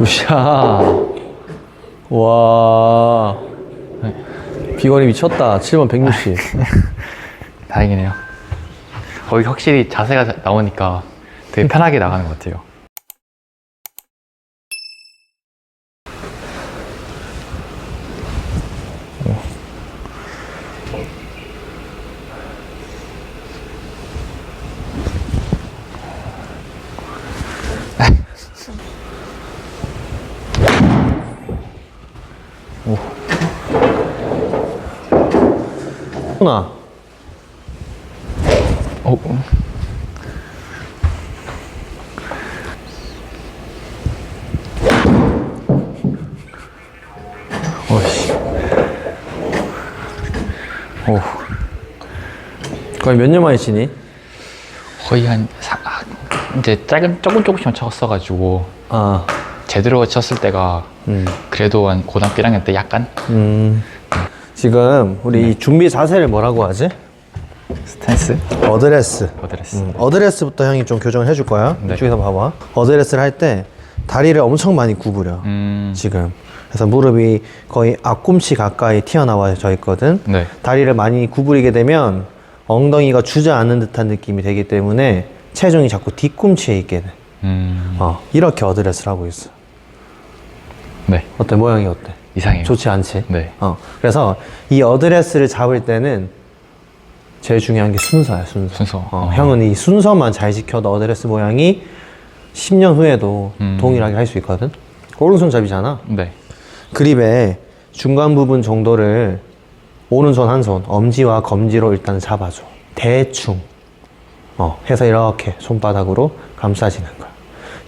우샤. 와. 비거리 미쳤다. 7번 160. 다행이네요. 거기 확실히 자세가 자- 나오니까 되게 편하게 나가는 것 같아요. 훈아. 어, 어이씨. 오. 거의 몇 년 만에 치니? 거의 한 사, 아, 이제 작은 조금 조금씩만 쳤어가지고 아. 제대로 쳤을 때가 음. 그래도 한 고등학교 1학년 때 약간 음. 지금 우리 이 준비 자세를 뭐라고 하지? 스탠스 어드레스. 어드레스. 음, 어드레스부터 형이 좀 교정을 해줄 거야. 네. 이쪽에서 봐봐. 어드레스를 할 때 다리를 엄청 많이 구부려. 음, 지금. 그래서 무릎이 거의 앞꿈치 가까이 튀어나와져 있거든. 네. 다리를 많이 구부리게 되면 엉덩이가 주저앉는 듯한 느낌이 되기 때문에 체중이 자꾸 뒤꿈치에 있게 돼. 음, 어, 이렇게 어드레스를 하고 있어. 네. 어때? 모양이 어때? 이상해요. 좋지 않지? 네. 어, 그래서 이 어드레스를 잡을 때는 제일 중요한 게 순서야, 순서. 순서. 어, 어. 형은 이 순서만 잘 지켜도 어드레스 모양이 10년 후에도 음. 동일하게 할 수 있거든? 오른손잡이잖아. 네. 그립의 중간 부분 정도를 오른손 한 손, 엄지와 검지로 일단 잡아줘. 대충. 어, 해서 이렇게 손바닥으로 감싸지는 거야.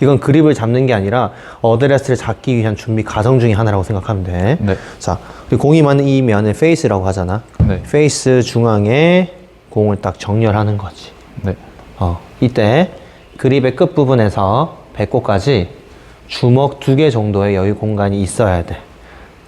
이건 그립을 잡는 게 아니라 어드레스를 잡기 위한 준비 과정 중에 하나라고 생각하면 돼. 네. 자, 공이 맞는 이 면을 페이스라고 하잖아. 네. 페이스 중앙에 공을 딱 정렬하는 거지. 네. 어, 이때 그립의 끝 부분에서 배꼽까지 주먹 두 개 정도의 여유 공간이 있어야 돼.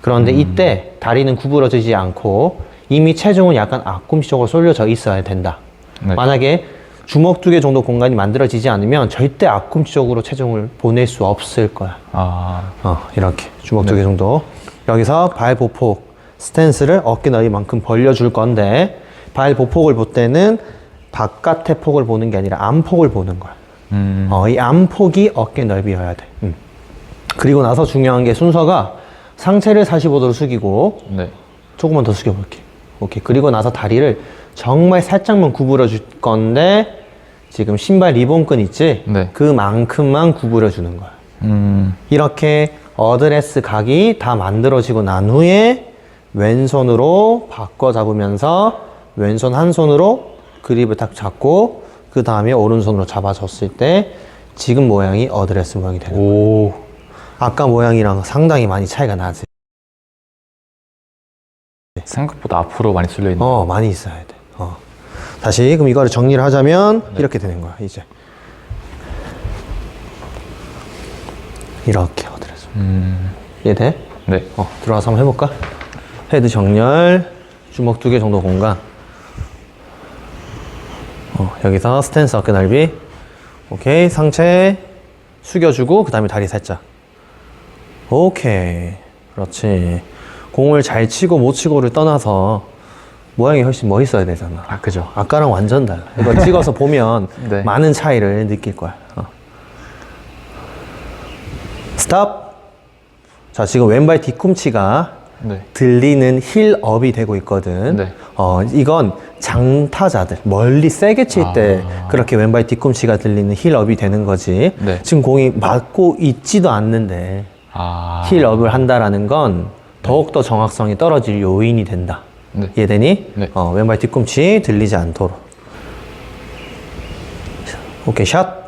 그런데 이때 다리는 구부러지지 않고 이미 체중은 약간 앞꿈치 쪽으로 쏠려져 있어야 된다. 네. 만약에 주먹 두 개 정도 공간이 만들어지지 않으면 절대 앞꿈치 쪽으로 체중을 보낼 수 없을 거야. 아, 어, 이렇게 주먹 두 개 정도. 여기서 발 보폭 스탠스를 어깨 너비만큼 벌려줄 건데 발 보폭을 볼 때는 바깥의 폭을 보는 게 아니라 안폭을 보는 거야. 음, 어, 이 안폭이 어깨 넓이여야 돼. 음. 그리고 나서 중요한 게 순서가 상체를 45도로 숙이고 네. 조금만 더 숙여볼게. 오케이. 그리고 나서 다리를 정말 살짝만 구부려 줄 건데 지금 신발 리본끈 있지? 네. 그만큼만 구부려 주는 거야. 음, 이렇게 어드레스 각이 다 만들어지고 난 후에 왼손으로 바꿔 잡으면서 왼손 한 손으로 그립을 딱 잡고 그 다음에 오른손으로 잡아줬을 때 지금 모양이 어드레스 모양이 되는 거야. 오, 아까 모양이랑 상당히 많이 차이가 나지. 생각보다 앞으로 많이 쏠려 있는. 어, 많이 있어야 돼. 어. 다시 그럼 이거를 정리를 하자면 이렇게 되는 거야, 이제. 이렇게 어드레스. 음, 이해돼? 네. 어, 들어가서 한번 해볼까? 헤드 정렬, 주먹 두 개 정도 공간. 어, 여기서 스탠스 어깨 넓이. 오케이, 상체 숙여주고, 그 다음에 다리 살짝. 오케이. 그렇지. 공을 잘 치고 못 치고를 떠나서 모양이 훨씬 멋있어야 되잖아. 아, 그죠. 아까랑 완전 달라. 이거 찍어서 보면 네. 많은 차이를 느낄 거야. 어. 스탑. 자, 지금 왼발 뒤꿈치가 네. 들리는 힐업이 되고 있거든. 네. 어, 이건 장타자들, 멀리 세게 칠때 그렇게 왼발 뒤꿈치가 들리는 힐업이 되는 거지. 네. 지금 공이 맞고 있지도 않는데 아, 힐업을 한다라는 건 더욱더 정확성이 떨어질 요인이 된다. 네. 이해되니? 네. 어, 왼발 뒤꿈치 들리지 않도록. 오케이, 샷.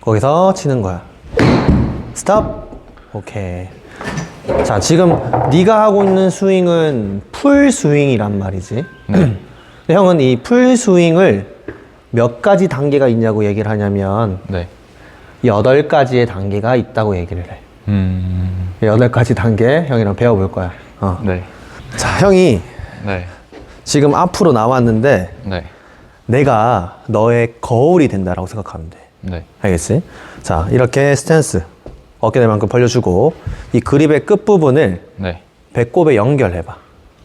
거기서 치는 거야. 스탑. 오케이. 자, 지금 네가 하고 있는 스윙은 풀 스윙이란 말이지. 근데 형은 이 풀 스윙을 몇 가지 단계가 있냐고 얘기를 하냐면 네. 여덟 가지의 단계가 있다고 얘기를 해. 음, 여덟 가지 단계 형이랑 배워볼 거야. 어. 네. 자, 형이 네. 지금 앞으로 나왔는데 네. 내가 너의 거울이 된다라고 생각하면 돼. 네. 알겠지? 자, 이렇게 스탠스. 어깨 낼 만큼 벌려주고 이 그립의 끝 부분을 네. 배꼽에 연결해봐.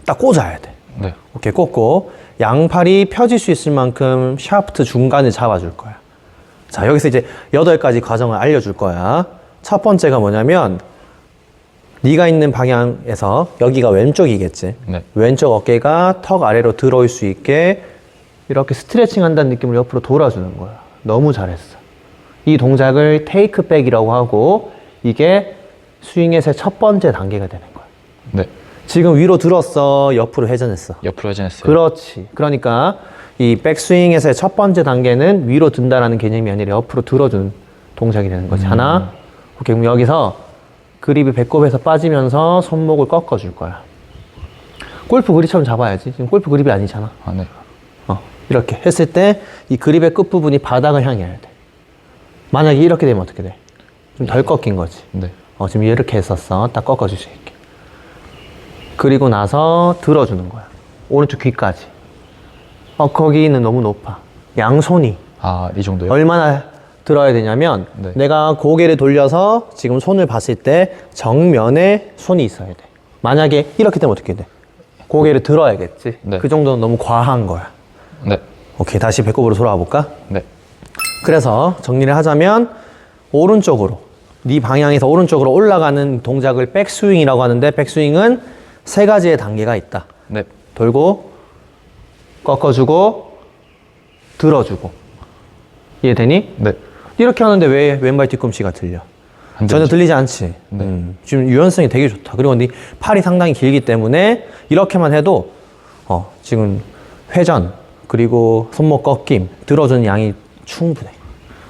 딱 꽂아야 돼. 네. 오케이, 꽂고 양팔이 펴질 수 있을 만큼 샤프트 중간을 잡아줄 거야. 자, 여기서 이제 여덟 가지 과정을 알려줄 거야. 첫 번째가 뭐냐면 네가 있는 방향에서 여기가 왼쪽이겠지. 네. 왼쪽 어깨가 턱 아래로 들어올 수 있게 이렇게 스트레칭 한다는 느낌으로 옆으로 돌아주는 거야. 너무 잘했어. 이 동작을 테이크백이라고 하고 이게 스윙에서의 첫 번째 단계가 되는 거야. 네. 지금 위로 들었어, 옆으로 회전했어. 옆으로 회전했어요. 그렇지. 그러니까 이 백스윙에서의 첫 번째 단계는 위로 든다라는 개념이 아니라 옆으로 들어주는 동작이 되는 거지. 하나. 오케이. 그럼 여기서 그립이 배꼽에서 빠지면서 손목을 꺾어줄 거야. 골프 그립처럼 잡아야지. 지금 골프 그립이 아니잖아. 아, 네. 어, 이렇게 했을 때 이 그립의 끝부분이 바닥을 향해야 돼. 만약에 이렇게 되면 어떻게 돼? 좀 덜 꺾인 거지. 네. 어, 지금 이렇게 했었어. 딱 꺾어줄 수 있게. 그리고 나서 들어주는 거야. 오른쪽 귀까지. 어, 거기는 너무 높아. 양손이. 아, 이 정도요? 얼마나 들어야 되냐면, 네. 내가 고개를 돌려서 지금 손을 봤을 때 정면에 손이 있어야 돼. 만약에 이렇게 되면 어떻게 돼? 고개를 들어야겠지. 네. 그 정도는 너무 과한 거야. 네. 오케이. 다시 배꼽으로 돌아와 볼까? 네. 그래서 정리를 하자면 오른쪽으로 네 방향에서 오른쪽으로 올라가는 동작을 백스윙이라고 하는데 백스윙은 세 가지의 단계가 있다. 네. 돌고 꺾어주고 들어주고 이해되니? 네. 이렇게 하는데 왜 왼발 뒤꿈치가 들려? 안 전혀? 들리지 않지. 네. 음, 지금 유연성이 되게 좋다. 그리고 네 팔이 상당히 길기 때문에 이렇게만 해도 어, 지금 회전 그리고 손목 꺾임 들어주는 양이 충분해.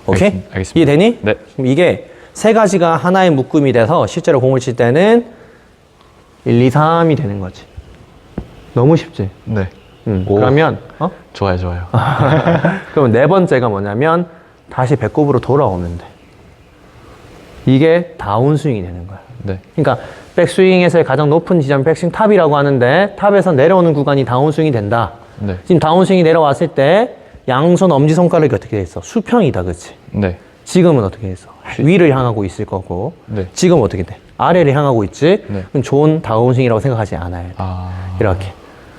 오케이? 알겠습- 알겠습니다. 이해되니? 네. 그럼 이게 세 가지가 하나의 묶음이 돼서 실제로 공을 칠 때는 1, 2, 3이 되는 거지. 너무 쉽지? 네. 음, 오. 그러면 어? 좋아요, 좋아요. 그럼 네 번째가 뭐냐면 다시 배꼽으로 돌아오면 돼. 이게 다운스윙이 되는 거야. 네. 그러니까 백스윙에서의 가장 높은 지점 백스윙 탑이라고 하는데 탑에서 내려오는 구간이 다운스윙이 된다. 네. 지금 다운스윙이 내려왔을 때 양손 엄지손가락이 어떻게 돼 있어? 수평이다, 그치? 네. 지금은 어떻게 돼 있어? 위를 향하고 있을 거고 네. 지금 어떻게 돼? 아래를 향하고 있지? 네. 그럼 좋은 다운스윙이라고 생각하지 않아요. 아. 이렇게.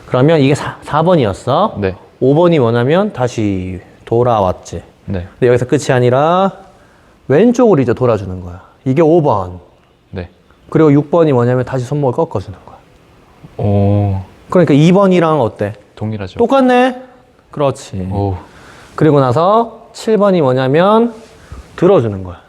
그러면 이게 4, 4번이었어. 네. 5번이 뭐냐면 다시 돌아왔지. 네. 근데 여기서 끝이 아니라 왼쪽으로 이제 돌아주는 거야. 이게 5번. 네. 그리고 6번이 뭐냐면 다시 손목을 꺾어주는 거야. 오. 그러니까 2번이랑 어때? 동일하죠. 똑같네? 그렇지. 오. 그리고 나서 7번이 뭐냐면 들어주는 거야.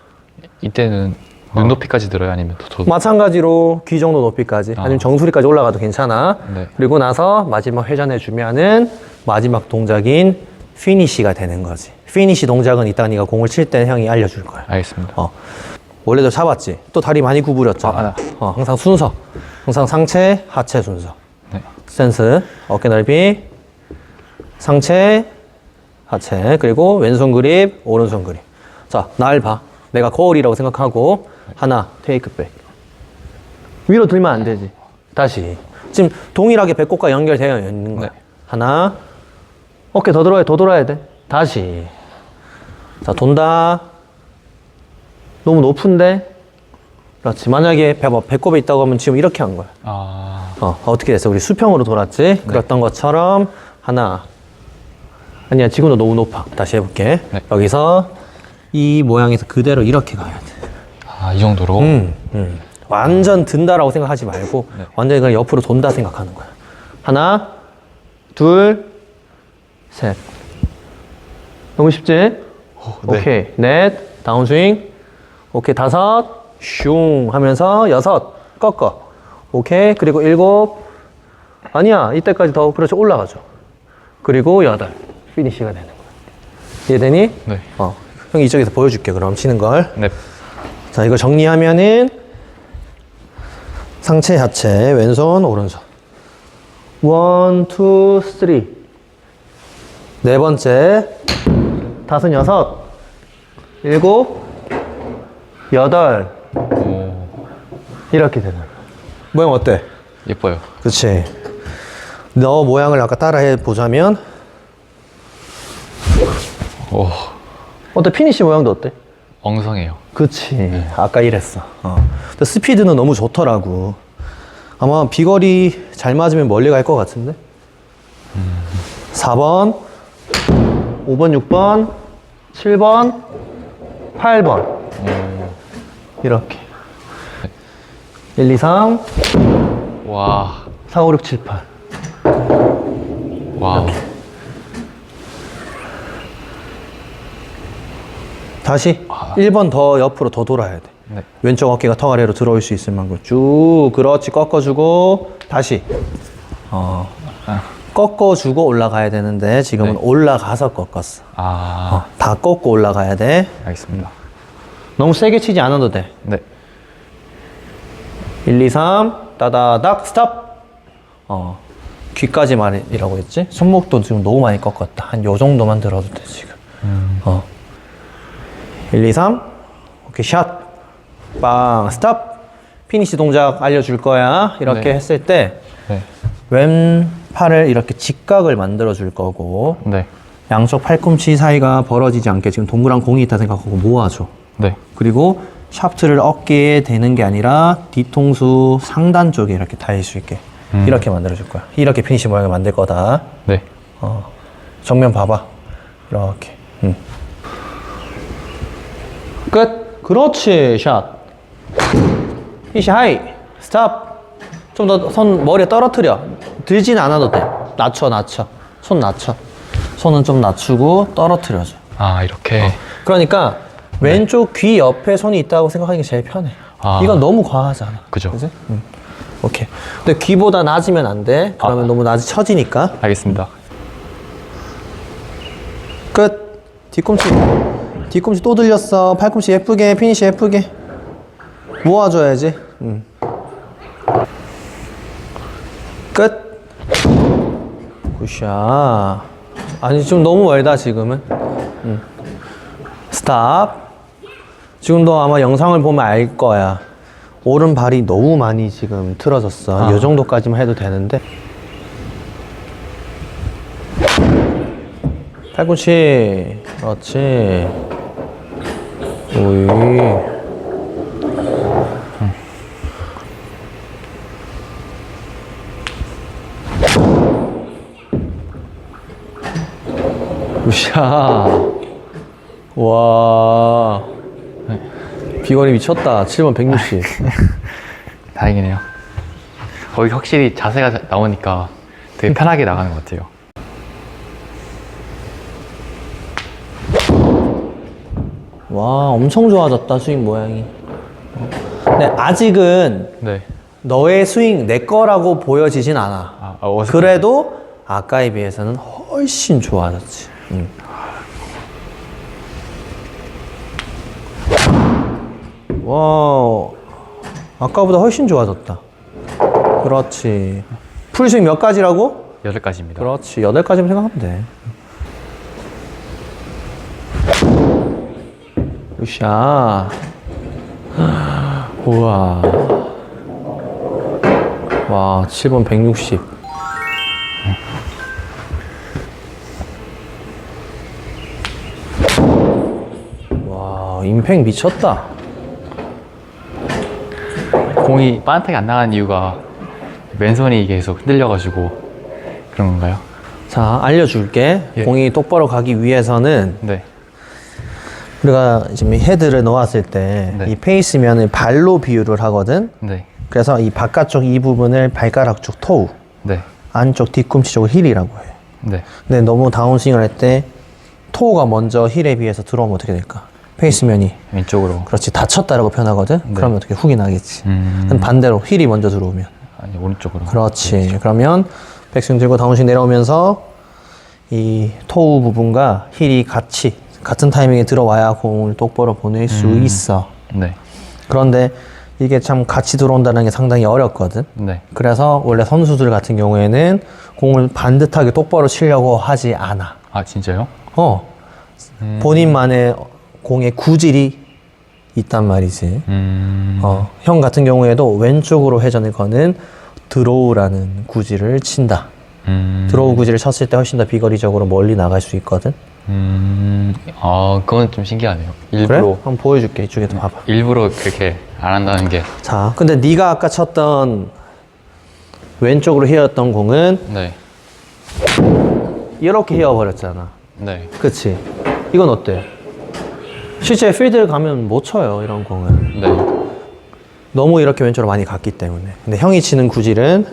이때는 어. 눈높이까지 들어요? 아니면 더, 더... 마찬가지로 귀 정도 높이까지 아. 아니면 정수리까지 올라가도 괜찮아. 네. 그리고 나서 마지막 회전해 주면은 마지막 동작인 피니시가 되는 거지. 피니시 동작은 이따 네가 공을 칠 때 형이 알려줄 거야. 알겠습니다. 어. 원래도 잡았지. 또 다리 많이 구부렸잖아. 아, 아. 어, 항상 순서. 항상 상체, 하체 순서. 네. 센스. 어깨 넓이. 상체, 하체. 그리고 왼손 그립, 오른손 그립. 자, 날 봐. 내가 거울이라고 생각하고 하나, 테이크 백. 위로 들면 안 되지. 다시. 지금 동일하게 배꼽과 연결되어 있는 거야. 네. 하나. 어깨 더 들어야 더 돌아야 돼. 다시. 자, 돈다. 너무 높은데? 그렇지. 만약에 배, 배꼽에 있다고 하면 지금 이렇게 한 거야. 아. 어, 어떻게 됐어? 우리 수평으로 돌았지? 그랬던 것처럼 하나. 아니야, 지금도 너무 높아. 다시 해볼게. 네. 여기서 이 모양에서 그대로 이렇게 가야 돼. 아, 이 정도로? 음, 음. 완전 든다라고 생각하지 말고 네. 완전히 그냥 옆으로 돈다 생각하는 거야. 하나, 둘, 셋. 너무 쉽지? 네. 오케이. 넷, 다운스윙. 오케이. 다섯, 슝 하면서 여섯, 꺾어. 오케이. 그리고 일곱. 아니야. 이때까지 더, 그렇죠. 올라가죠. 그리고 여덟. 피니시가 되는 거야. 이해되니? 네. 어. 형 이쪽에서 보여줄게. 그럼 치는 걸. 네. 자, 이거 정리하면은 상체, 하체, 왼손, 오른손. 원, 투, 쓰리. 네 번째. 다섯, 여섯. 일곱. 여덟. 오. 이렇게 되는. 모양 어때? 예뻐요. 그치. 너 모양을 아까 따라해 보자면, 오. 어때? 피니시 모양도 어때? 엉성해요. 그치. 아까 이랬어. 어. 근데 스피드는 너무 좋더라고. 아마 비거리 잘 맞으면 멀리 갈 것 같은데? 4번, 5번, 6번, 7번, 8번. 이렇게. 1, 2, 3, 와, 4, 5, 6, 7, 8. 와우. 다시 1번 더 옆으로 더 돌아야 돼. 네. 왼쪽 어깨가 턱 아래로 들어올 수 있을 만큼 쭉 그렇지 꺾어주고 다시 어 꺾어주고 올라가야 되는데 지금은 네. 올라가서 꺾었어. 아, 어, 다 꺾고 올라가야 돼. 알겠습니다. 너무 세게 치지 않아도 돼. 네. 1, 2, 3 따다닥 스탑. 어 귀까지 말이라고 했지? 손목도 지금 너무 많이 꺾었다. 한 요 정도만 들어도 돼 지금. 어. 1, 2, 3 오케이 샷 빵 스탑. 피니시 동작 알려줄 거야. 이렇게 네. 했을 때 네. 왼 팔을 이렇게 직각을 만들어 줄 거고 네. 양쪽 팔꿈치 사이가 벌어지지 않게 지금 동그란 공이 있다 생각하고 모아줘. 네. 그리고 샤프트를 어깨에 대는 게 아니라 뒤통수 상단 쪽에 이렇게 닿을 수 있게 이렇게 만들어 줄 거야. 이렇게 피니시 모양을 만들 거다. 네. 어, 정면 봐봐. 이렇게. 음. 끝. 그렇지 샷. 피시 하이. 스탑 좀 더 손 머리에 떨어뜨려 들진 않아도 돼 낮춰 낮춰 손 낮춰 손은 좀 낮추고 떨어뜨려줘 아, 이렇게. 그러니까 왼쪽 귀 옆에 손이 있다고 생각하는 게 제일 편해 아. 이건 너무 과하잖아 그죠. 그지? 음. 오케이 근데 귀보다 낮으면 안 돼 그러면 아. 너무 낮이 처지니까 알겠습니다. 끝. 뒤꿈치. 뒤꿈치 또 들렸어. 팔꿈치 예쁘게, 피니시 예쁘게. 모아줘야지. 음. 끝. 굿샷. 아니, 좀 너무 멀다, 지금은. 음. 스탑. 지금도 아마 영상을 보면 알 거야. 오른발이 너무 많이 지금 틀어졌어. 아. 이 정도까지만 해도 되는데. 팔꿈치 그렇지 오이 우샤 와 비거리 미쳤다 7번 160 다행이네요. 거기 확실히 자세가 자- 나오니까 되게 편하게 나가는 것 같아요. 와 엄청 좋아졌다 스윙 모양이 근데 아직은 네. 너의 스윙 내 거라고 보여지진 않아 아, 아, 어색- 그래도 아까에 비해서는 훨씬 좋아졌지. 음. 와, 아까보다 훨씬 좋아졌다. 그렇지. 풀스윙 몇 가지라고? 여덟 가지입니다. 그렇지. 여덟 가지면 생각하면 돼. 으쌰. 우와. 와, 7번 160. 와, 임팩 미쳤다. 공이 빠듯하게 안 나가는 이유가 왼손이 계속 흔들려가지고 그런 건가요? 자, 알려줄게. 예. 공이 똑바로 가기 위해서는 네. 우리가 지금 이 헤드를 놓았을 때이 네. 페이스면을 발로 비유를 하거든. 네. 그래서 이 바깥쪽 이 부분을 발가락 쪽 토우, 네. 안쪽 뒤꿈치 쪽을 힐이라고 해. 네. 근데 너무 다운스윙을 할 때 토우가 먼저 힐에 비해서 들어오면 어떻게 될까? 페이스면이 왼쪽으로. 그렇지 다쳤다라고 표현하거든. 그러면 어떻게 훅이 나겠지. 음. 근데 반대로 힐이 먼저 들어오면 아니, 오른쪽으로. 그렇지. 그러면 백스윙 들고 다운스윙 내려오면서 이 토우 부분과 힐이 같이 같은 타이밍에 들어와야 공을 똑바로 보낼 수 있어. 네. 그런데 이게 참 같이 들어온다는 게 상당히 어렵거든. 네. 그래서 원래 선수들 같은 경우에는 공을 반듯하게 똑바로 치려고 하지 않아. 아, 진짜요? 어. 본인만의 공의 구질이 있단 말이지. 음. 어. 형 같은 경우에도 왼쪽으로 회전을 거는 드로우라는 구질을 친다. 음. 드로우 구질을 쳤을 때 훨씬 더 비거리적으로 멀리 나갈 수 있거든. 음, 아, 그건 좀 신기하네요. 그래? 일부러, 한번 보여줄게. 이쪽에 도 봐봐. 일부러 그렇게 안 한다는 게. 자, 근데 네가 아까 쳤던 왼쪽으로 휘었던 공은 네. 이렇게 휘어버렸잖아. 네. 그치? 이건 어때? 실제 필드를 가면 못 쳐요, 이런 공은. 네. 너무 이렇게 왼쪽으로 많이 갔기 때문에. 근데 형이 치는 구질은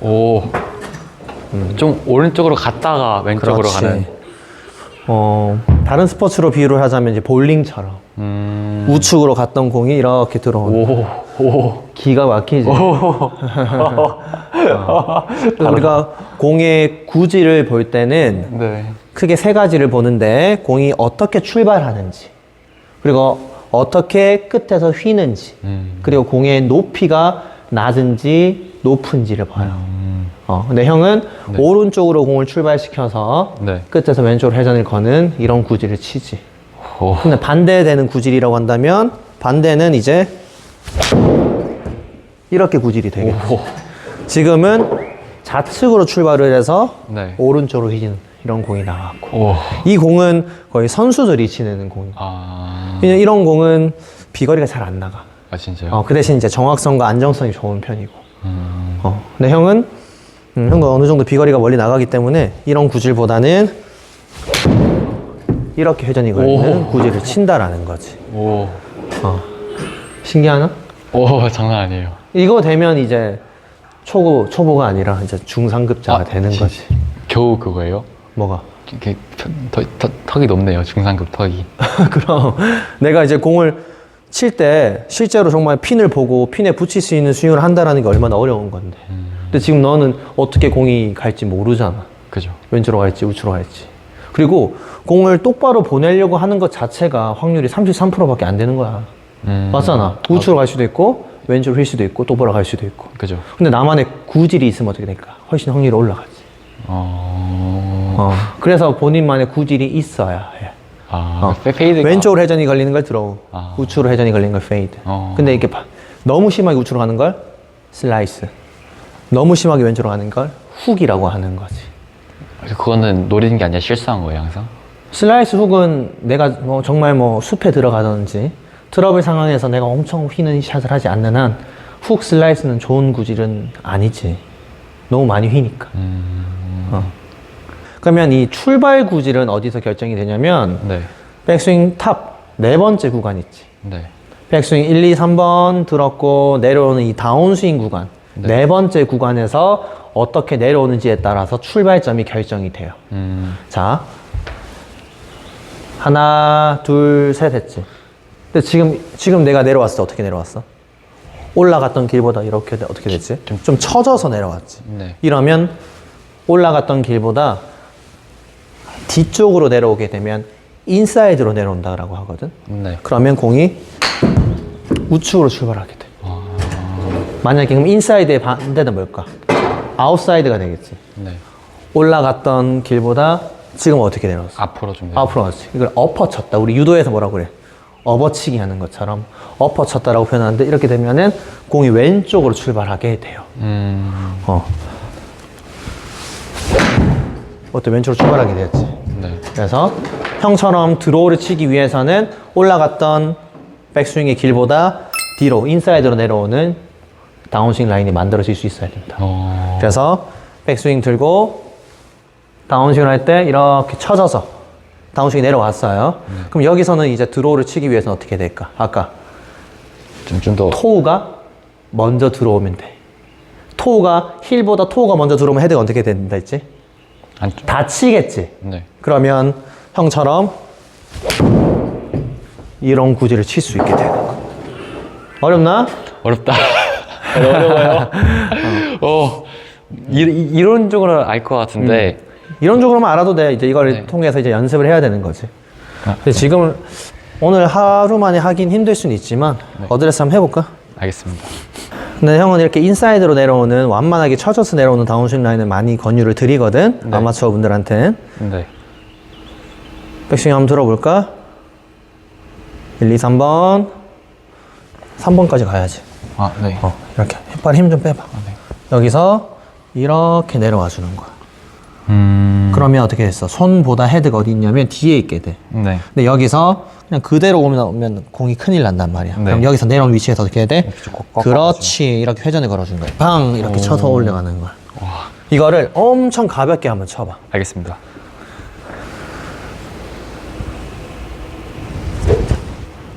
오. 좀 오른쪽으로 갔다가 왼쪽으로 그렇지. 가는. 어, 다른 스포츠로 비유를 하자면 이제 볼링처럼 음. 우측으로 갔던 공이 이렇게 들어오는 오. 오. 기가 막히지. 어. 우리가 공의 구질을 볼 때는 네. 크게 세 가지를 보는데 공이 어떻게 출발하는지 그리고 어떻게 끝에서 휘는지 음. 그리고 공의 높이가 낮은지 높은지를 봐요. 음. 어, 근데 형은 네. 오른쪽으로 공을 출발시켜서 네. 끝에서 왼쪽으로 회전을 거는 이런 구질을 치지. 오. 근데 반대되는 구질이라고 한다면 반대는 이제 이렇게 구질이 되겠지. 오. 지금은 좌측으로 출발을 해서 네. 오른쪽으로 휘는 이런 공이 나왔고 오. 이 공은 거의 선수들이 치는 공이에요. 아. 왜냐면 이런 공은 비거리가 잘 안 나가. 아, 진짜요? 어, 그 대신 이제 정확성과 안정성이 좋은 편이고. 음. 어, 근데 형은 음, 형도 어느 정도 비거리가 멀리 나가기 때문에 이런 구질보다는 이렇게 회전이 걸리는 오. 구질을 친다라는 거지. 오. 어. 신기하나? 오, 장난 아니에요. 이거 되면 이제 초보 초보가 아니라 이제 중상급자가 아, 되는 진- 거지. 겨우 그거예요? 뭐가? 이렇게 터, 터, 턱이 높네요. 중상급 턱이. 그럼 내가 이제 공을 칠 때 실제로 정말 핀을 보고 핀에 붙일 수 있는 스윙을 한다라는 게 얼마나 어려운 건데. 근데 지금 너는 어떻게 공이 갈지 모르잖아. 그죠? 왼쪽으로 갈지 우측으로 갈지. 그리고 공을 똑바로 보내려고 하는 것 자체가 확률이 33%밖에 안 되는 거야. 음. 맞잖아. 우측으로 갈 수도 있고 왼쪽으로 휠 수도 있고 똑바로 갈 수도 있고. 그죠? 근데 나만의 구질이 있으면 어떻게 될까? 훨씬 확률이 올라가지. 어. 어. 그래서 본인만의 구질이 있어야 해. 아, 어. 페- 페이드가. 왼쪽으로 회전이 걸리는 걸 드로우, 아. 우측으로 회전이 걸리는 걸 페이드. 어. 근데 이게 봐. 너무 심하게 우측으로 가는 걸 슬라이스. 너무 심하게 왼쪽으로 가는 걸 훅이라고 하는 거지. 그거는 노리는 게 아니라 실수한 거예요, 항상? 슬라이스 훅은 내가 뭐 정말 뭐 숲에 들어가든지 트러블 상황에서 내가 엄청 휘는 샷을 하지 않는 한 훅 슬라이스는 좋은 구질은 아니지. 너무 많이 휘니까. 음. 어. 그러면 이 출발 구질은 어디서 결정이 되냐면 네. 백스윙 탑 네 번째 구간 있지. 네. 백스윙 1, 2, 3번 들었고 내려오는 이 다운스윙 구간 네. 네 번째 구간에서 어떻게 내려오는지에 따라서 출발점이 결정이 돼요. 음. 자 하나 둘 셋 했지. 근데 지금 지금 내가 내려왔을 때 어떻게 내려왔어? 올라갔던 길보다 이렇게 돼- 어떻게 됐지? 좀, 좀 처져서 내려왔지. 네. 이러면 올라갔던 길보다 뒤쪽으로 내려오게 되면 인사이드로 내려온다라고 하거든. 네. 그러면 공이 우측으로 출발하게 돼. 아. 만약에 그럼 인사이드의 반대는 뭘까? 아웃사이드가 되겠지. 네. 올라갔던 길보다 지금 어떻게 내려왔어? 앞으로 좀. 내- 앞으로 갔지. 이걸 엎어 쳤다. 우리 유도에서 뭐라고 그래? 업어치기 하는 것처럼 엎어 쳤다라고 표현하는데 이렇게 되면은 공이 왼쪽으로 출발하게 돼요. 음. 어. 어때? 왼쪽으로 출발하게 되었지. 네. 그래서 형처럼 드로우를 치기 위해서는 올라갔던 백스윙의 길보다 뒤로 인사이드로 내려오는 다운스윙 라인이 만들어질 수 있어야 된다. 어. 그래서 백스윙 들고 다운스윙을 할때 이렇게 쳐져서 다운스윙이 내려왔어요. 그럼 여기서는 이제 드로우를 치기 위해서는 어떻게 될까? 아까 좀, 좀 더. 토우가 먼저 들어오면 돼. 토우가 힐보다 토우가 먼저 들어오면 헤드가 어떻게 된다 했지? 안쪽. 다치겠지. 네. 그러면 형처럼 이런 구질을 칠 수 있게 되는 거. 어렵나? 어렵다. 어려워요. 어. 이, 이- 이론적으로 알 것 같은데. 이런 쪽으로만 알아도 돼. 이제 이걸 네. 통해서 이제 연습을 해야 되는 거지. 아, 근데 지금 오늘 하루 만에 하긴 힘들 수는 있지만 네. 어드레스 한번 해볼까? 알겠습니다. 근데 형은 이렇게 인사이드로 내려오는 완만하게 쳐져서 내려오는 다운스윙 라인을 많이 권유를 드리거든. 네. 아마추어 분들한테는. 네. 백스윙 한번 들어볼까? 1, 2, 3번. 3번까지 가야지. 아, 네. 어, 이렇게. 혓발 힘 좀 빼봐. 네. 여기서 이렇게 내려와 주는 거야. 음. 그러면 어떻게 됐어? 손보다 헤드가 어디 있냐면 뒤에 있게 돼. 네. 근데 여기서 그냥 그대로 오면, 오면 공이 큰일 난단 말이야. 네. 그럼 여기서 내려온 위치에서 어떻게 해야 돼? 그렇지. 이렇게 회전을 걸어주는 거야. 방! 이렇게 쳐서 올려가는 거야. 이거를 엄청 가볍게 한번 쳐봐. 알겠습니다.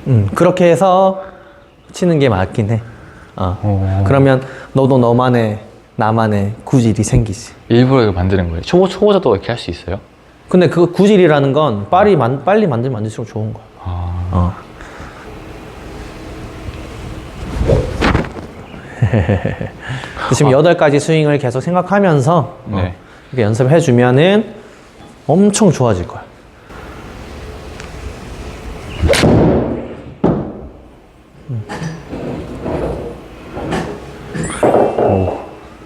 음, 그렇게 해서 치는 게 맞긴 해. 어. 오. 그러면 너도 너만의, 나만의 구질이 생기지. 일부러 이거 만드는 거예요. 초보 초보자도 이렇게 할 수 있어요? 근데 그 구질이라는 건 빨리, 만, 빨리 만들면 만들수록 좋은 거야. 아. 어. 지금 여덟 가지 스윙을 계속 생각하면서 어, 네. 이렇게 연습해 주면은 엄청 좋아질 거야.